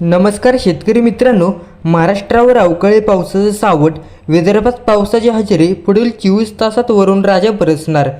नमस्कार शेतकरी मित्रांनो महाराष्ट्रावर अवकाळी पावसाचं सावट विदर्भात पावसाची हजेरी पुढील चोवीस तासात वरून राजा बरसणार.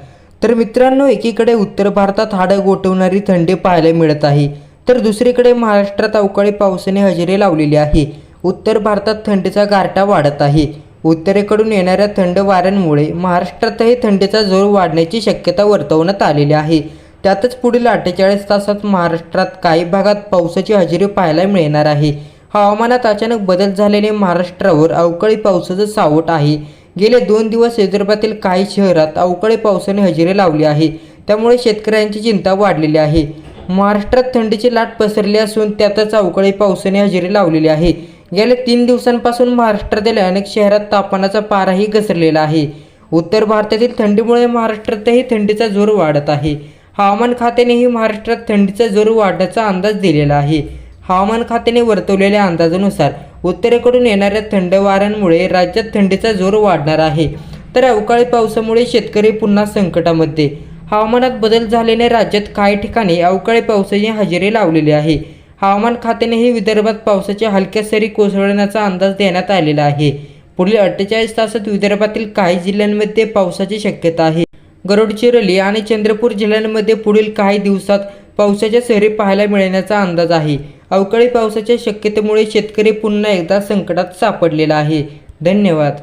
तर मित्रांनो एकीकडे उत्तर भारतात हाडं गोठवणारी थंडी पाहायला मिळत आहे तर दुसरीकडे महाराष्ट्रात अवकाळी पावसाने हजेरी लावलेली आहे. उत्तर भारतात थंडीचा गारठा वाढत आहे. उत्तरेकडून येणाऱ्या थंड वाऱ्यांमुळे महाराष्ट्रातही थंडीचा जोर वाढण्याची शक्यता वर्तवण्यात आलेली आहे. त्यातच पुढील अठ्ठेचाळीस तासात महाराष्ट्रात काही भागात पावसाची हजेरी पाहायला मिळणार आहे. हवामानात अचानक बदल झालेले महाराष्ट्रावर अवकाळी पावसाचं सावट आहे. गेले दोन दिवस विदर्भातील काही शहरात अवकाळी पावसाने हजेरी लावली आहे. त्यामुळे शेतकऱ्यांची चिंता वाढलेली आहे. महाराष्ट्रात थंडीची लाट पसरली असून त्यातच अवकाळी पावसाने हजेरी लावलेली आहे. गेल्या तीन दिवसांपासून महाराष्ट्रातील अनेक शहरात तापमानाचा पाराही घसरलेला आहे. उत्तर भारतातील थंडीमुळे महाराष्ट्रातही थंडीचा जोर वाढत आहे. हवामान खात्यानेही महाराष्ट्रात थंडीचा जोर वाढण्याचा अंदाज दिलेला आहे. हवामान खात्याने वर्तवलेल्या अंदाजानुसार उत्तरेकडून येणाऱ्या थंड वाऱ्यांमुळे राज्यात थंडीचा जोर वाढणार आहे. तर अवकाळी पावसामुळे शेतकरी पुन्हा संकटामध्ये. हवामानात बदल झाल्याने राज्यात काही ठिकाणी अवकाळी पावसाची हजेरी लावलेली आहे. हवामान खात्यानेही विदर्भात पावसाच्या हलक्या सरी कोसळण्याचा अंदाज देण्यात आलेला आहे. पुढील अठ्ठेचाळीस तासात विदर्भातील काही जिल्ह्यांमध्ये पावसाची शक्यता आहे. गरुडचिरोली आणि चंद्रपूर जिल्ह्यांमध्ये पुढील काही दिवसात पावसाच्या सरी पाहायला मिळण्याचा अंदाज आहे. अवकाळी पावसाच्या शक्यतेमुळे शेतकरी पुन्हा एकदा संकटात सापडलेला आहे. धन्यवाद.